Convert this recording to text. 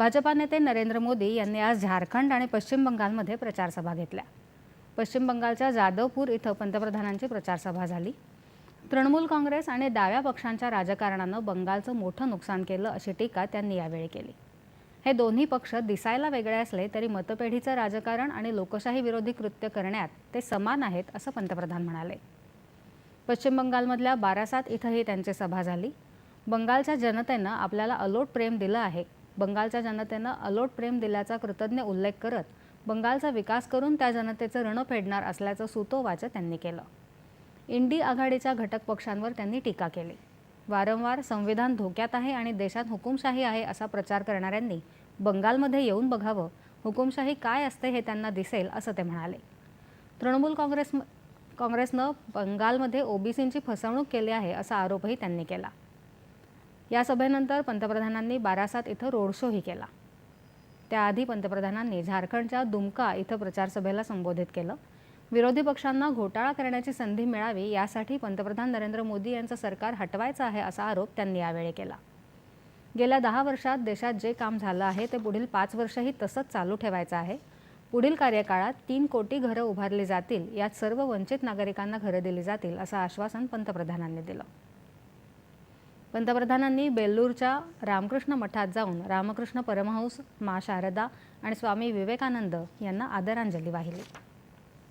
भाजपा नेते नरेंद्र मोदी यांनी आज झारखंड आणि पश्चिम बंगालमध्ये प्रचारसभा घेतल्या. पश्चिम बंगालच्या जादवपूर इथं पंतप्रधानांची प्रचारसभा झाली. तृणमूल काँग्रेस आणि डाव्या पक्षांच्या राजकारणानं बंगालचं मोठं नुकसान केलं अशी टीका त्यांनी यावेळी केली. हे दोन्ही पक्ष दिसायला वेगळे असले तरी मतपेढीचं राजकारण आणि लोकशाही विरोधी कृत्य करण्यात ते समान आहेत असं पंतप्रधान म्हणाले. पश्चिम बंगालमधल्या बारासात इथंही त्यांची सभा झाली. बंगालच्या जनतेनं आपल्याला अलोट प्रेम दिलं आहे. बंगालच्या जनतेनं अलोट प्रेम दिल्याचा कृतज्ञ उल्लेख करत बंगालचा विकास करून त्या जनतेचं ऋण फेडणार असल्याचं सुतोवाचं त्यांनी केलं. इंडी आघाडीच्या घटक पक्षांवर त्यांनी टीका केली. वारंवार संविधान धोक्यात आहे आणि देशात हुकुमशाही आहे असा प्रचार करणाऱ्यांनी बंगालमध्ये येऊन बघावं हुकुमशाही काय असते हे त्यांना दिसेल असं ते म्हणाले. तृणमूल काँग्रेस काँग्रेसनं बंगालमध्ये ओबीसींची फसवणूक केली आहे असा आरोपही त्यांनी केला. या सभेनंतर पंतप्रधानांनी बारासात इथं रोड शोही केला. त्याआधी पंतप्रधानांनी झारखंडच्या दुमका इथं प्रचारसभेला संबोधित केलं. विरोधी पक्षांना घोटाळा करण्याची संधी मिळावी यासाठी पंतप्रधान नरेंद्र मोदी यांचं सरकार हटवायचं आहे असा आरोप त्यांनी यावेळी केला. गेल्या दहा वर्षात देशात जे काम झालं आहे ते पुढील पाच वर्षही तसंच चालू ठेवायचं आहे. पुढील कार्यकाळात तीन कोटी घरं उभारली जातील यात सर्व वंचित नागरिकांना घरं दिली जातील असं आश्वासन पंतप्रधानांनी दिलं. पंतप्रधानांनी बेल्लूरच्या रामकृष्ण मठात जाऊन रामकृष्ण परमहंस मा शारदा आणि स्वामी विवेकानंद यांना आदरांजली वाहिली.